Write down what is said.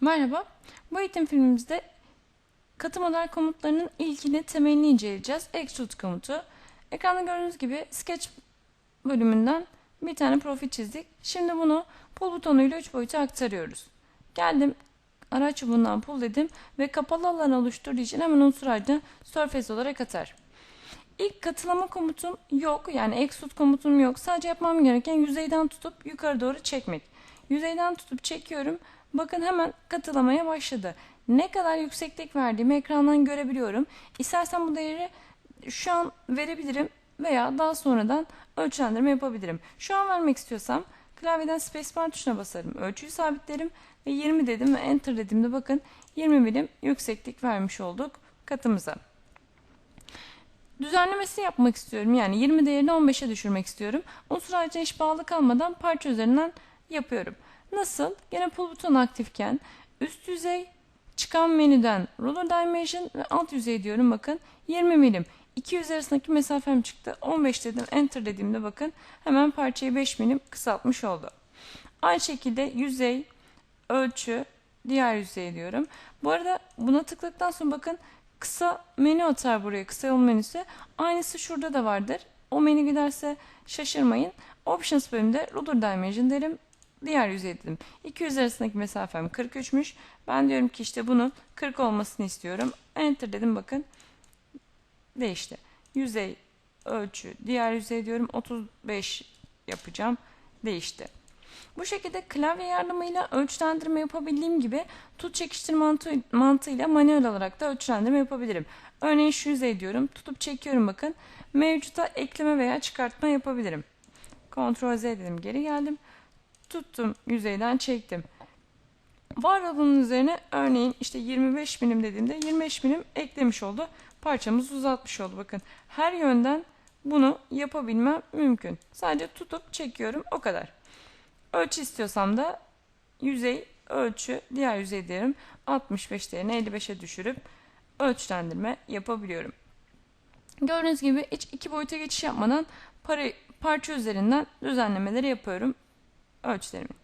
Merhaba, bu eğitim filmimizde katı model komutlarının ilkini temelini inceleyeceğiz. Extrude komutu. Ekranda gördüğünüz gibi Sketch bölümünden bir tane profil çizdik. Şimdi bunu pull butonuyla 3 boyuta aktarıyoruz. Geldim, araç çubuğundan pull dedim ve kapalı alan oluşturduğu için hemen unsur ağacına surface olarak atar. İlk katılama komutum yok. Yani extrude komutum yok. Sadece yapmam gereken yüzeyden tutup yukarı doğru çekmek. Yüzeyden tutup çekiyorum. Bakın hemen katılamaya başladı. Ne kadar yükseklik verdiğimi ekrandan görebiliyorum. İstersen bu değeri şu an verebilirim veya daha sonradan ölçülendirme yapabilirim. Şu an vermek istiyorsam klavyeden spacebar tuşuna basarım. Ölçüyü sabitlerim ve 20 dedim ve enter dediğimde bakın 20 milim yükseklik vermiş olduk katımıza. Düzenlemesini yapmak istiyorum. Yani 20 değerini 15'e düşürmek istiyorum. Unsur ağacına hiç bağlı kalmadan parça üzerinden yapıyorum. Nasıl? Gene pull buton aktifken üst yüzey çıkan menüden ruler dimension ve alt yüzey diyorum bakın 20 milim. İki yüzey arasındaki mesafem çıktı. 15 dedim enter dediğimde bakın hemen parçayı 5 milim kısaltmış oldu. Aynı şekilde yüzey, ölçü, diğer yüzey diyorum. Bu arada buna tıkladıktan sonra bakın kısa menü atar buraya kısa yol menüsü. Aynısı şurada da vardır. O menü giderse şaşırmayın. Options bölümünde ruler dimension derim. Diğer yüzey. İki yüzey arasındaki mesafem 43'müş. Ben diyorum ki işte bunun 40 olmasını istiyorum. Enter dedim bakın. Değişti. Yüzey, ölçü, diğer yüzey diyorum 35 yapacağım. Değişti. Bu şekilde klavye yardımıyla ölçülendirme yapabildiğim gibi tut çekiştir mantığı, mantığıyla manuel olarak da ölçülendirme yapabilirim. Örneğin şu yüzey diyorum. Tutup çekiyorum bakın. Mevcuta ekleme veya çıkartma yapabilirim. Ctrl Z dedim geri geldim. Tuttum yüzeyden çektim. Var olanın üzerine örneğin işte 25 milim dediğimde 25 milim eklemiş oldu. Parçamızı uzatmış oldu. Bakın her yönden bunu yapabilmem mümkün. Sadece tutup çekiyorum o kadar. Ölçü istiyorsam da yüzey ölçü diğer yüzey derim 65 değerini 55'e düşürüp ölçülendirme yapabiliyorum. Gördüğünüz gibi hiç iki boyuta geçiş yapmadan para, parça üzerinden düzenlemeleri yapıyorum ölçülerimi.